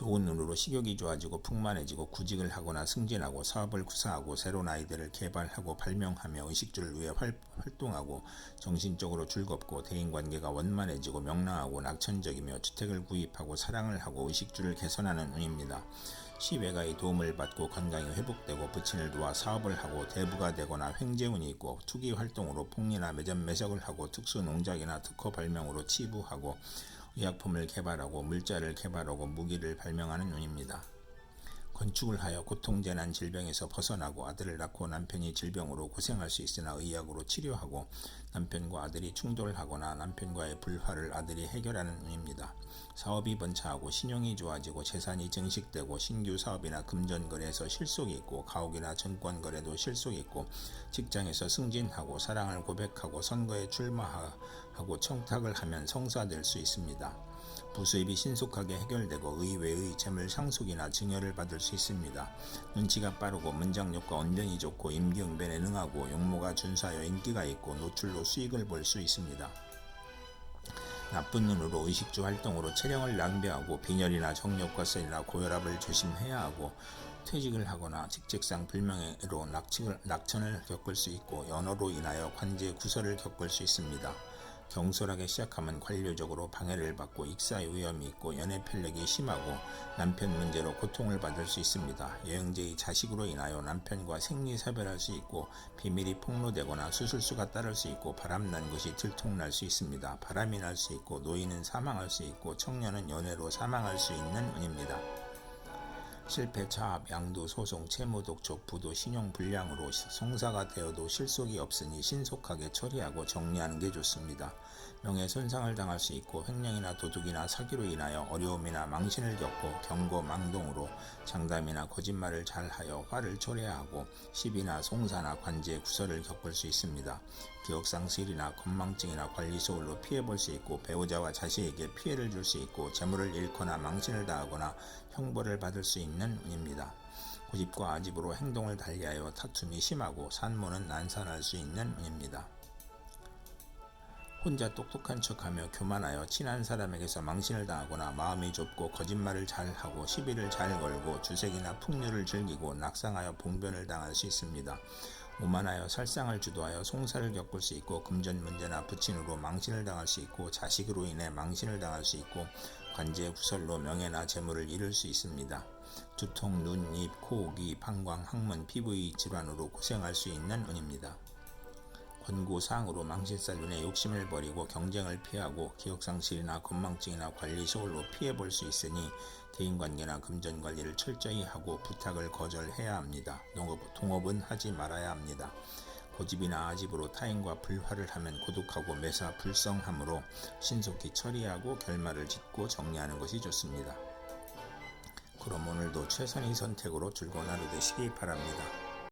좋은 눈으로 식욕이 좋아지고 풍만해지고 구직을 하거나 승진하고 사업을 구사하고 새로운 아이디어를 개발하고 발명하며 의식주를 위해 활, 활동하고 정신적으로 즐겁고 대인관계가 원만해지고 명랑하고 낙천적이며 주택을 구입하고 사랑을 하고 의식주를 개선하는 운입니다. 시외가의 도움을 받고 건강이 회복되고 부친을 도와 사업을 하고 대부가 되거나 횡재운이 있고 투기 활동으로 폭리나 매점 매석을 하고 특수 농작이나 특허 발명으로 치부하고 의약품을 개발하고 물자를 개발하고 무기를 발명하는 운입니다. 건축을 하여 고통재난 질병에서 벗어나고 아들을 낳고 남편이 질병으로 고생할 수 있으나 의학으로 치료하고 남편과 아들이 충돌하거나 남편과의 불화를 아들이 해결하는 운입니다. 사업이 번창하고 신용이 좋아지고 재산이 증식되고 신규 사업이나 금전거래에서 실속이 있고 가옥이나 증권거래도 실속이 있고 직장에서 승진하고 사랑을 고백하고 선거에 출마하고 청탁을 하면 성사될 수 있습니다. 부수입이 신속하게 해결되고 의외의 재물 상속이나 증여를 받을 수 있습니다. 눈치가 빠르고 문장력과 언변이 좋고 임기응변에 능하고 용모가 준수하여 인기가 있고 노출로 수익을 볼 수 있습니다. 나쁜 눈으로 의식주 활동으로 체력을 낭비하고 빈혈이나 정력과 셀이나 고혈압을 조심해야 하고 퇴직을 하거나 직책상 불명예로 낙천을 겪을 수 있고 연어로 인하여 관제 구설을 겪을 수 있습니다. 경솔하게 시작하면 관료적으로 방해를 받고 익사의 위험이 있고 연애 편력이 심하고 남편 문제로 고통을 받을 수 있습니다. 여행제의 자식으로 인하여 남편과 생리 사별할 수 있고 비밀이 폭로되거나 수술수가 따를 수 있고 바람난 것이 들통날 수 있습니다. 바람이 날 수 있고 노인은 사망할 수 있고 청년은 연애로 사망할 수 있는 운입니다. 실패, 차압, 양도, 소송, 채무, 독촉, 부도, 신용 불량으로 성사가 되어도 실속이 없으니 신속하게 처리하고 정리하는 게 좋습니다. 명예 손상을 당할 수 있고 횡령이나 도둑이나 사기로 인하여 어려움이나 망신을 겪고 경고, 망동으로 장담이나 거짓말을 잘하여 화를 초래하고 시비나 송사나 관제, 구설을 겪을 수 있습니다. 기억상실이나 건망증이나 관리소홀로 피해볼 수 있고 배우자와 자식에게 피해를 줄 수 있고 재물을 잃거나 망신을 당하거나 형벌을 받을 수 있는 운입니다. 고집과 아집으로 행동을 달리하여 다툼이 심하고 산모는 난산할 수 있는 운입니다. 혼자 똑똑한 척하며 교만하여 친한 사람에게서 망신을 당하거나 마음이 좁고 거짓말을 잘하고 시비를 잘 걸고 주색이나 풍류를 즐기고 낙상하여 봉변을 당할 수 있습니다. 오만하여 살상을 주도하여 송사를 겪을 수 있고 금전 문제나 부친으로 망신을 당할 수 있고 자식으로 인해 망신을 당할 수 있고 관제 구설로 명예나 재물을 잃을 수 있습니다. 두통, 눈, 입, 코, 귀, 방광, 항문, 피부의 질환으로 고생할 수 있는 운입니다. 권고사항으로 망신살윤에 욕심을 버리고 경쟁을 피하고 기억상실이나 건망증이나 관리 소홀로 피해볼 수 있으니 대인관계나 금전관리를 철저히 하고 부탁을 거절해야 합니다. 동업은 하지 말아야 합니다. 고집이나 아집으로 타인과 불화를 하면 고독하고 매사 불성하므로 신속히 처리하고 결말을 짓고 정리하는 것이 좋습니다. 그럼 오늘도 최선의 선택으로 즐거운 하루 되시기 바랍니다.